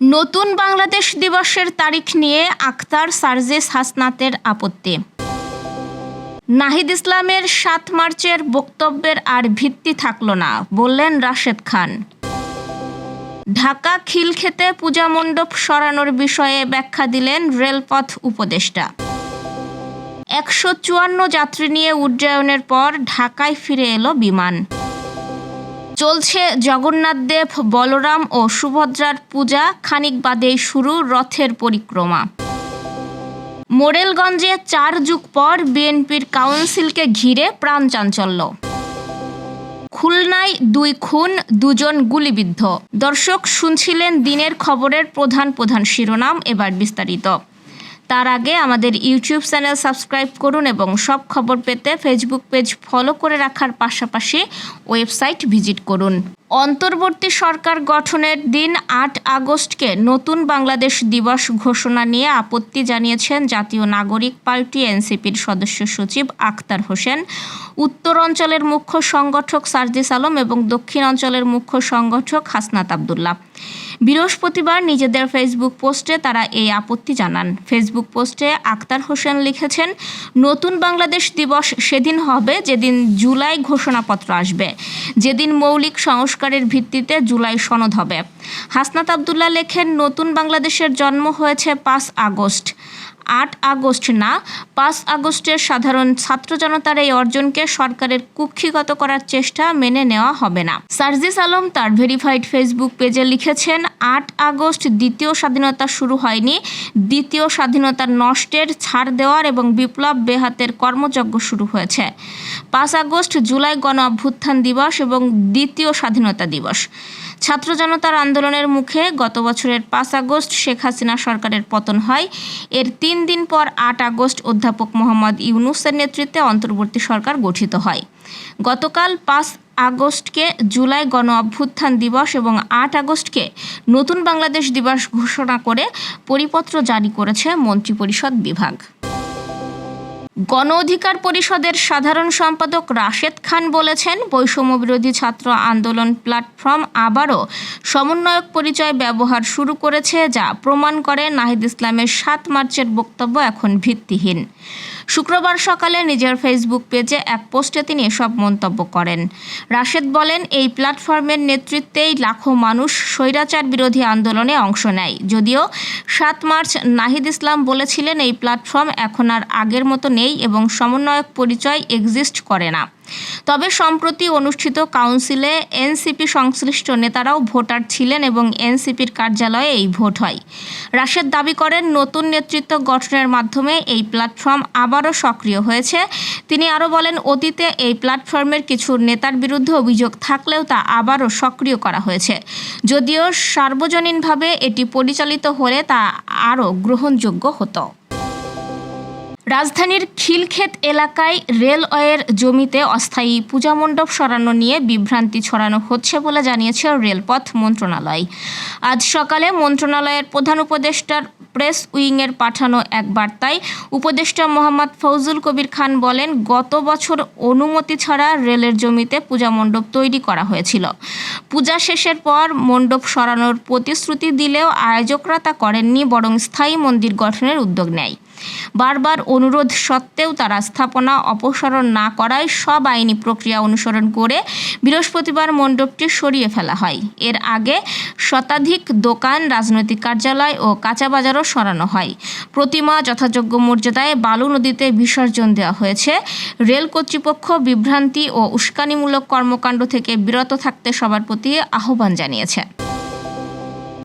নতুন বাংলাদেশ দিবসের তারিখ নিয়ে আখতার সার্জেস হাসনাতের আপত্তি। নাহিদ ইসলামের সাত মার্চের বক্তব্যের আর ভিত্তি থাকল না, বললেন রাশেদ খান। ঢাকা খিলক্ষেতে পূজা মণ্ডপ সরানোর বিষয়ে ব্যাখ্যা দিলেন রেলপথ উপদেষ্টা। একশো চুয়ান্ন যাত্রী নিয়ে উড্ডয়নের পর ঢাকায় ফিরে এলো বিমান। চলছে জগন্নাথ দেব, বলরাম ও সুভদ্রার পূজা। খানিক বাদেই শুরু রথের পরিক্রমা। মোরেলগঞ্জে চার যুগ পর বিএনপির কাউন্সিলকে ঘিরে প্রাণ চাঞ্চল্য। খুলনায় দুই খুন, দুজন গুলিবিদ্ধ। দর্শক শুনছিলেন দিনের খবরের প্রধান প্রধান শিরোনাম, এবার বিস্তারিত। তার আগে আমাদের ইউটিউব চ্যানেল সাবস্ক্রাইব করুন এবং সব খবর পেতে ফেসবুক পেজ ফলো করে রাখার পাশাপাশি ওয়েবসাইট ভিজিট করুন। অন্তর্বর্তী সরকার গঠনের দিন আট আগস্টকে নতুন বাংলাদেশ দিবস ঘোষণা নিয়ে আপত্তি জানিয়েছেন জাতীয় নাগরিক পার্টি এনসিপির সদস্য সচিব আখতার হোসেন। উত্তর অঞ্চলের মুখ্য সংগঠক সার্জিস আলম এবং দক্ষিণ অঞ্চলের মুখ্য সংগঠক হাসনাত আবদুল্লাহ। বৃহস্পতিবার নিজেদের ফেসবুক পোস্টে তারা এই আপত্তি জানান। ফেসবুক পোস্টে আক্তার হোসেন লিখেছেন, নতুন বাংলাদেশ দিবস সেদিন হবে যেদিন জুলাই ঘোষণাপত্র আসবে। যেদিন মৌলিক সংস্কারের ভিত্তিতে জুলাই সনদ হবে। হাসনাত আবদুল্লাহ লেখেন, নতুন বাংলাদেশের জন্ম হয়েছে পাঁচ আগস্ট। আট আগস্ট না, পাঁচ আগস্টের সাধারণ ছাত্র জনতার এই অর্জনকে সরকারের কুক্ষিগত করার চেষ্টা মেনে নেওয়া হবে না। সার্জিস আলম তার ভেরিফাইড ফেসবুক পেজে লিখেছেন, আট আগস্ট দ্বিতীয় স্বাধীনতা শুরু হয়নি, দ্বিতীয় স্বাধীনতার নষ্টের ছাড় দেওয়ার এবং বিপ্লব বেহাতের কর্মযজ্ঞ শুরু হয়েছে। পাঁচ আগস্ট জুলাই গণ অভ্যুত্থান দিবস এবং দ্বিতীয় স্বাধীনতা দিবস। ছাত্র জনতার আন্দোলনের মুখে গত বছরের পাঁচ আগস্ট শেখ হাসিনা সরকারের পতন হয়। এর তিন দিন পর আট আগস্ট অধ্যাপক মোহাম্মদ ইউনুসের নেতৃত্বে অন্তর্বর্তী সরকার গঠিত হয়। গতকাল পাঁচ আগস্টকে জুলাই গণ অভ্যুত্থান দিবস এবং আট আগস্টকে নতুন বাংলাদেশ দিবস ঘোষণা করে পরিপত্র জারি করেছে মন্ত্রিপরিষদ বিভাগ। গণ অধিকার পরিষদের সাধারণ সম্পাদক রাশেদ খান বলেছেন বৈষম্যবিরোধী ছাত্র আন্দোলন প্ল্যাটফর্ম আবারও সমন্বয়ক পরিচয় ব্যবহার শুরু করেছে, যা প্রমাণ করে নাহিদ ইসলামের সাত মার্চের বক্তব্য এখন ভিত্তিহীন। শুক্রবার সকালে নিজের ফেসবুক পেজে এক পোস্টে তিনি এসব মন্তব্য করেন। রাশেদ বলেন, এই প্ল্যাটফর্মের নেতৃত্বেই লাখো মানুষ স্বৈরাচার বিরোধী আন্দোলনে অংশ নেয়। যদিও সাত মার্চ নাহিদ ইসলাম বলেছিলেন, এই প্ল্যাটফর্ম এখন আর আগের মতো নেই এবং সমন্বয়ক পরিচয় এক্সিস্ট করে না। তবে সম্প্রতি অনুষ্ঠিত কাউন্সিলে এনসিপি সংশ্লিষ্ট নেতারাও ভোটার ছিলেন এবং এনসিপির কার্যালয়ে এই ভোট হয়। রাশেদ দাবি করেন, নতুন নেতৃত্ব গঠনের মাধ্যমে এই প্ল্যাটফর্ম আবারও সক্রিয় হয়েছে। তিনি আরও বলেন, অতীতে এই প্ল্যাটফর্মের কিছু নেতার বিরুদ্ধে অভিযোগ থাকলেও তা আবারও সক্রিয় করা হয়েছে। যদিও সার্বজনীনভাবে এটি পরিচালিত হলে তা আরও গ্রহণযোগ্য হতো। রাজধানীর খিলক্ষেত এলাকায় রেলওয়ের জমিতে অস্থায়ী পূজামণ্ডপ সরানো নিয়ে বিভ্রান্তি ছড়ানো হচ্ছে বলে জানিয়েছে রেলপথ মন্ত্রণালয়। আজ সকালে মন্ত্রণালয়ের প্রধান উপদেষ্টার প্রেস উইংয়ের পাঠানো এক বার্তায় উপদেষ্টা মোহাম্মদ ফৌজুল কবির খান বলেন, গত বছর অনুমতি ছাড়া রেলের জমিতে পূজা মণ্ডপ তৈরি করা হয়েছিল। পূজা শেষের পর মণ্ডপ সরানোর প্রতিশ্রুতি দিলেও আয়োজকরা তা করেননি, বরং স্থায়ী মন্দির গঠনের উদ্যোগ নেয়। বারবার অনুরোধ সত্ত্বেও তারা স্থাপনা অপসারণ না করায় সব আইনি প্রক্রিয়া অনুসরণ করে বৃহস্পতিবার মণ্ডপটি সরিয়ে ফেলা হয়। এর আগে শতাধিক দোকান, রাজনৈতিক কার্যালয় ও কাঁচা বাজারও সরানো হয়। প্রতিমা যথাযোগ্য মর্যাদায় বালু নদীতে বিসর্জন দেওয়া হয়েছে। রেল কর্তৃপক্ষ বিভ্রান্তি ও উস্কানিমূলক কর্মকাণ্ড থেকে বিরত থাকতে সবার প্রতি আহ্বান জানিয়েছে।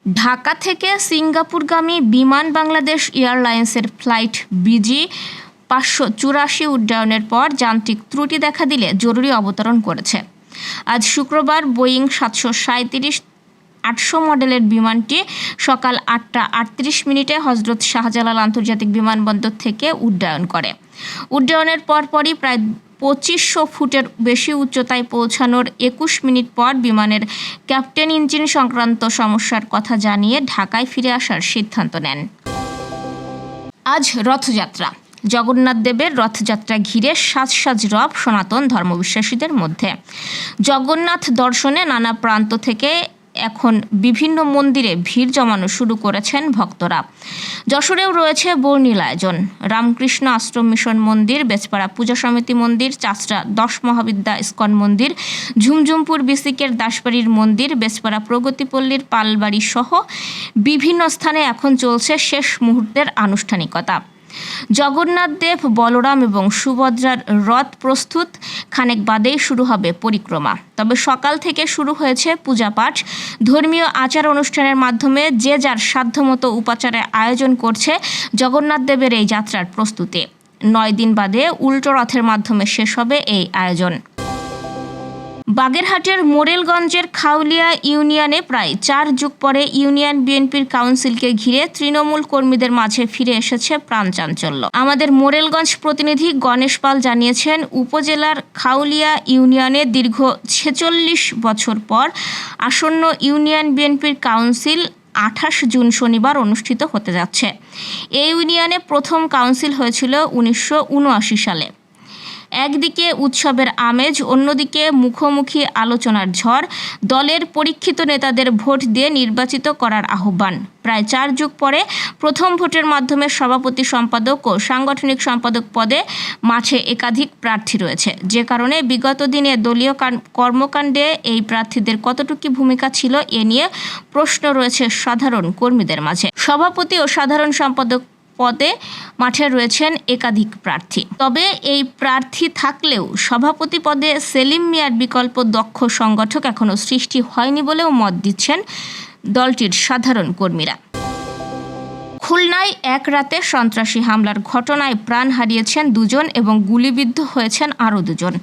ঢাকা থেকে সিঙ্গাপুরগামী বিমান বাংলাদেশ এয়ারলাইন্সের ফ্লাইট বিজি পাঁচশো চুরাশি উড্ডয়নের পর যান্ত্রিক ত্রুটি দেখা দিলে জরুরি অবতরণ করেছে। আজ শুক্রবার বোয়িং সাতশো সাঁত্রিশ আটশো মডেলের বিমানটি সকাল আটটা আটত্রিশ মিনিটে হজরত শাহজালাল আন্তর্জাতিক বিমানবন্দর থেকে উড্ডয়ন করে। উড্ডয়নের পরপরই প্রায় পঁচিশশো ফুটের বেশি উচ্চতায় পৌঁছানোর একুশ মিনিট পর বিমানের ক্যাপ্টেন ইঞ্জিন সংক্রান্ত সমস্যার কথা জানিয়ে ঢাকায় ফিরে আসার সিদ্ধান্ত নেন। আজ রথযাত্রা। জগন্নাথ দেবের রথযাত্রা ঘিরে সাজ সাজ রব সনাতন ধর্মবিশ্বাসীদের মধ্যে। জগন্নাথ দর্শনে নানা প্রান্ত থেকে এখন বিভিন্ন মন্দিরে ভিড় জমানো শুরু করেছেন ভক্তরা। যশোরেও রয়েছে বর্ণিল আয়োজন রামকৃষ্ণ আশ্রম মিশন মন্দির বেচপাড়া পূজা সমিতি মন্দির চাচড়া দশ মহাবিদ্যা ইস্কন মন্দির, ঝুমঝুমপুর বিসিকের দাসবাড়ির মন্দির বেচপাড়া প্রগতিপল্লীর পালবাড়ি সহ বিভিন্ন স্থানে এখন চলছে শেষ মুহূর্তের আনুষ্ঠানিকতা। জগন্নাথ দেব, বলরাম এবং সুভদ্রার রথ প্রস্তুত। খানেক বাদেই শুরু হবে পরিক্রমা। তবে সকাল থেকে শুরু হয়েছে পূজা পাঠ ধর্মীয় আচার অনুষ্ঠানের মাধ্যমে যে যার সাধ্যমতো উপাচারের আয়োজন করছে জগন্নাথ দেবের এই যাত্রার প্রস্তুতি। নয় দিন বাদে উল্টো রথের মাধ্যমে শেষ হবে এই আয়োজন। বাগেরহাটের মোরেলগঞ্জের খাউলিয়া ইউনিয়নে প্রায় চার যুগ পরে ইউনিয়ন বিএনপির কাউন্সিলকে ঘিরে তৃণমূল কর্মীদের মাঝে ফিরে এসেছে প্রাণ চাঞ্চল্য। আমাদের মোরেলগঞ্জ প্রতিনিধি গণেশ পাল জানিয়েছেন, উপজেলার খাউলিয়া ইউনিয়নে দীর্ঘ ছেচল্লিশ বছর পর আসন্ন ইউনিয়ন বিএনপির কাউন্সিল আঠাশ জুন শনিবার অনুষ্ঠিত হতে যাচ্ছে। এই ইউনিয়নে প্রথম কাউন্সিল হয়েছিল উনিশশো উনআশি সালে। একদিকে উৎসবের আমেজ, অন্যদিকে মুখোমুখি আলোচনার ঝড়, দলের পরীক্ষিত নেতাদের ভোট দিয়ে নির্বাচিত করার আহ্বান। প্রায় চার যুগ পরে প্রথম ভোটের মাধ্যমে সভাপতি সম্পাদক ও সাংগঠনিক সম্পাদক পদে মাঠে একাধিক প্রার্থী রয়েছে। যে কারণে বিগত দিনে দলীয় কর্মকাণ্ডে এই প্রার্থীদের কতটুকু ভূমিকা ছিল এ নিয়ে প্রশ্ন রয়েছে সাধারণ কর্মীদের মাঝে। সভাপতি ও সাধারণ সম্পাদক পদে মাঠে রয়েছেন একাধিক প্রার্থী। তবে এই প্রার্থী থাকলেও সভাপতি পদে সেলিম মিয়ার বিকল্প দক্ষ সংগঠক এখনও সৃষ্টি হয়নি বলেও মত দিচ্ছেন দলটির সাধারণ কর্মীরা। খুলনায় এক রাতে সন্ত্রাসী হামলার ঘটনায় প্রাণ হারিয়েছেন দুজন এবং গুলিবিদ্ধ হয়েছেন আরও দুজন।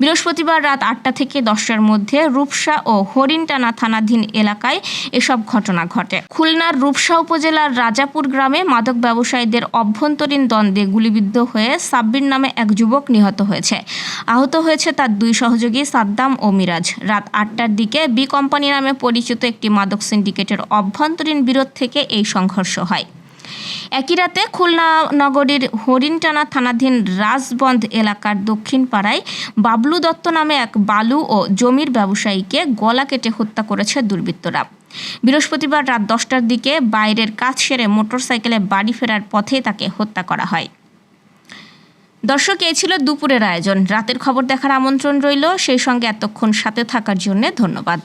বৃহস্পতিবার রাত আটটা থেকে দশটার মধ্যে রূপসা ও হরিণটানা থানাধীন এলাকায় এসব ঘটনা ঘটে। খুলনার রূপসা উপজেলার রাজাপুর গ্রামে মাদক ব্যবসায়ীদের অভ্যন্তরীণ দ্বন্দ্বে গুলিবিদ্ধ হয়ে সাব্বির নামে এক যুবক নিহত হয়েছে। আহত হয়েছে তার দুই সহযোগী সাদ্দাম ও মিরাজ। রাত আটটার দিকে বি কোম্পানি নামে পরিচিত একটি মাদক সিন্ডিকেটের অভ্যন্তরীণ বিরোধ থেকে এই সংঘর্ষ হয়। একই রাতে খুলনা নগরীর হরিণটানা থানাধীন রাজবন্ধ এলাকার দক্ষিণ পাড়ায় বাবলু দত্ত নামে এক বালু ও জমির ব্যবসায়ীকে গলা কেটে হত্যা করেছে দুর্বৃত্তরা। বৃহস্পতিবার রাত দশটার দিকে বাইরের কাজ সেরে মোটরসাইকেলে বাড়ি ফেরার পথে তাকে হত্যা করা হয়। দর্শক এই ছিল দুপুরের আয়োজন। রাতের খবর দেখার আমন্ত্রণ রইল। সেই সঙ্গে এতক্ষণ সাথে থাকার জন্য ধন্যবাদ।